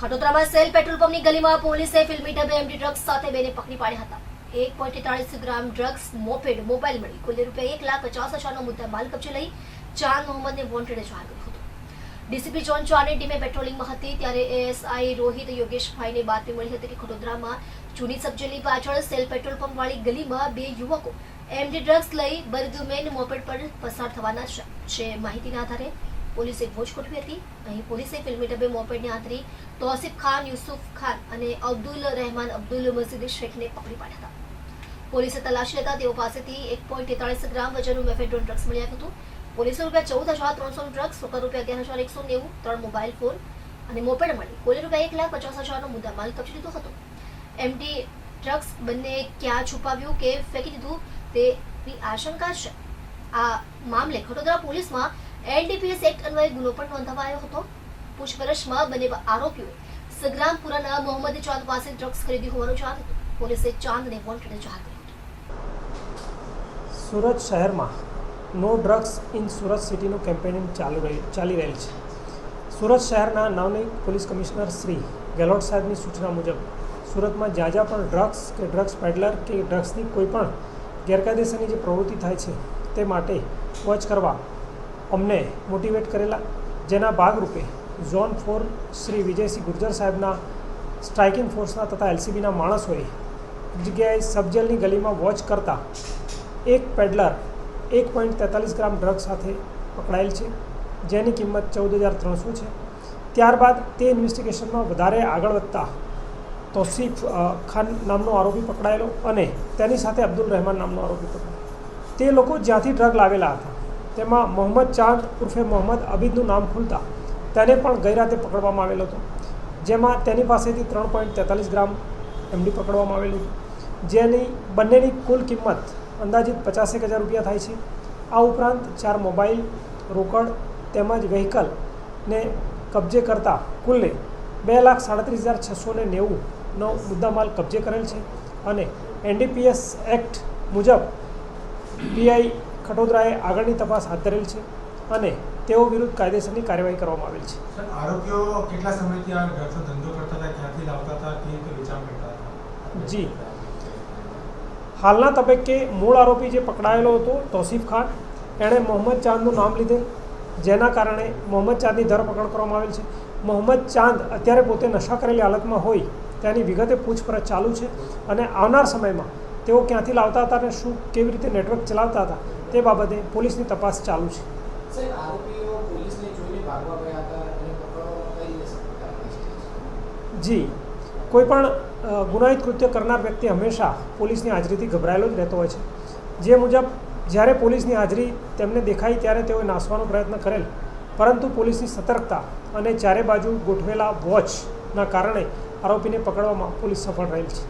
ખટોદરામાં cell petrol પંપની ગલીમાં પોલીસે ફિલ્મી ઢબે એમડી ડ્રગ્સ સાથે બેને પકડી પાડ્યા હતા. એક પોઈન્ટ તેતાળીસ ગ્રામ ડ્રગ્સ, મોપેડ, મોબાઈલ મળી. કુલ રૂપિયા એક લાખ પચાસ હજારનો મુદ્દા માલ કબજે લઈ ચાંદ મોહમ્મદને વોન્ટેડ જાહેર કર્યો હતો. ડીસીપી જોન ચાની ટીમે પેટ્રોલિંગમાં હતી ત્યારે એએસઆઈ રોહિત યોગેશભાઈને બાતમી મળી હતી કે ખડોદરામાં જૂની સબજેલી પાછળ સેલ પેટ્રોલ પંપ વાળી ગલીમાં બે યુવકો એમડી ડ્રગ્સ લઈ બરદુમેન મોપેડ પર પસાર થવાના છે. માહિતીના આધારે પોલીસે ભોજ ગોઠવી હતી. અહીં પોલીસે ફિલ્મી ડબ્બે મોપેડને આંતરી તોસિફ ખાન, યુસુફ ખાન અને અબ્દુલ રહેમાન અબ્દુલ મસ્જિદ શેખને પકડી પાડ્યા હતા. પોલીસે તલાશી લેતા તેઓ પાસેથી એક ગ્રામ વજનનું મેફેડ્રોન ડ્રગ્સ મળી આવ્યું હતું. પોલીસે રૂપિયા ચૌદ હજાર ત્રણસો ડ્રગ્સ રોકડ રૂપિયા અગિયાર હજાર એકસો નેવું, ત્રણ મોબાઈલ ફોન અને મોપેડ મળી. કુલ રૂપિયા એક લાખ પચાસ હજારનો મુદ્દા માલ કબજે લીધો હતો. એમડી ડ્રગ્સ બંને ક્યાં છુપાવ્યું કે ફેંકી દીધું તેની આશંકા છે. આ મામલે ખટોદરા પોલીસમાં એનડીપીએસ એક્ટ અન્વયે ગુનો પણ નોંધાવાયો હતો. પૂછપરછમાં બંને આરોપીઓએ સગ્રામપુરાના મોહમ્મદ ચાંદ પાસે ડ્રગ્સ ખરીદી હોવાનું જાણ હતું પોલીસે ચાંદને વોન્ટેડ જાહેર કર્યો. સુરત શહેરમાં નો ડ્રગ્સ ઇન સુરત સિટીનું કેમ્પેનિંગ ચાલુ રહી, ચાલી રહેલ છે. સુરત શહેરના નવનિયુક્ત પોલીસ કમિશનર શ્રી ગેહલોત સાહેબની સૂચના મુજબ, સુરતમાં જ્યાં જ્યાં પણ ડ્રગ્સ કે ડ્રગ્સ પેડલર કે ડ્રગ્સની કોઈ પણ ગેરકાયદેસરની જે પ્રવૃત્તિ થાય છે, તે માટે વોચ કરવા અમને મોટિવેટ કરેલા. જેના ભાગરૂપે ઝોન ફોર શ્રી વિજયસિંહ ગુર્જર સાહેબના સ્ટ્રાઇકિંગ ફોર્સના તથા એલસીબીના માણસોએ જગ્યાએ સબજેલની ગલીમાં વોચ કરતા એક પેડલર એક પોઈન્ટ તેતાલીસ ગ્રામ ડ્રગ સાથે પકડાયેલ છે, જેની કિંમત ચૌદ હજાર ત્રણસો છે. ત્યારબાદ તે ઇન્વેસ્ટિગેશનમાં વધારે આગળ વધતા તોસીફ ખાન નામનો આરોપી પકડાયેલો અને તેની સાથે અબ્દુલ રહેમાન નામનો આરોપી પકડાયો તે લોકો જ્યાંથી ડ્રગ લાવેલા હતા તેમાં મોહમ્મદ ચાંદ ઉર્ફે મોહમ્મદ અબીદનું નામ ખુલતા તેને પણ ગઈ રાતે પકડવામાં આવેલો હતો. જેમાં તેની પાસેથી ત્રણ પોઈન્ટ તેતાલીસ ગ્રામ એમડી પકડવામાં આવેલું જેની બંનેની કુલ કિંમત અંદાજિત પચાસેક હજાર રૂપિયા થાય છે. આ ઉપરાંત ચાર મોબાઈલ, રોકડ તેમજ વ્હીકલને કબજે કરતા કુલ્લે બે લાખ સાડત્રીસ હજાર છસો ને નેવુંનો મુદ્દામાલ કબજે કરેલ છે અને એનડીપીએસ એક્ટ મુજબ પીઆઈ ખટોદરાએ આગળની તપાસ હાથ ધરેલ છે અને તેઓ વિરુદ્ધ કાયદેસરની કાર્યવાહી કરવામાં આવેલ છે. આરોપીઓ કેટલા સમયથી આ ડ્રગ્સનો ધંધો કરતા હતા ક્યાંથી લાવતા હતા કેવી વેચાણ કરતા હતા? જી. હાલના તબક્કે મૂળ આરોપી જે પકડાયેલો હતો તોસીફ ખાન એણે મોહમ્મદ ચાંદનું નામ લીધેલ જેના કારણે મોહમ્મદ ચાંદની ધરપકડ કરવામાં આવેલ છે. મોહમ્મદ ચાંદ અત્યારે પોતે નશા કરેલી હાલતમાં હોય તેની વિગતે પૂછપરછ ચાલુ છે અને આવનાર સમયમાં તેઓ ક્યાંથી લાવતા હતા અને શું કેવી રીતે નેટવર્ક ચલાવતા હતા તે બાબતે પોલીસની તપાસ ચાલુ છે? જી. કોઈ પણ ગુનાહિત કૃત્ય કરનાર વ્યક્તિ હંમેશા પોલીસની હાજરીથી ગભરાયેલો જ રહેતો હોય છે. જે મુજબ જ્યારે પોલીસની હાજરી તેમને દેખાઈ ત્યારે તેઓએ નાસવાનો પ્રયત્ન કરેલ. પરંતુ પોલીસની સતર્કતા અને ચારે બાજુ ગોઠવેલા વોચના કારણે આરોપીને પકડવામાં પોલીસ સફળ રહેલ છે.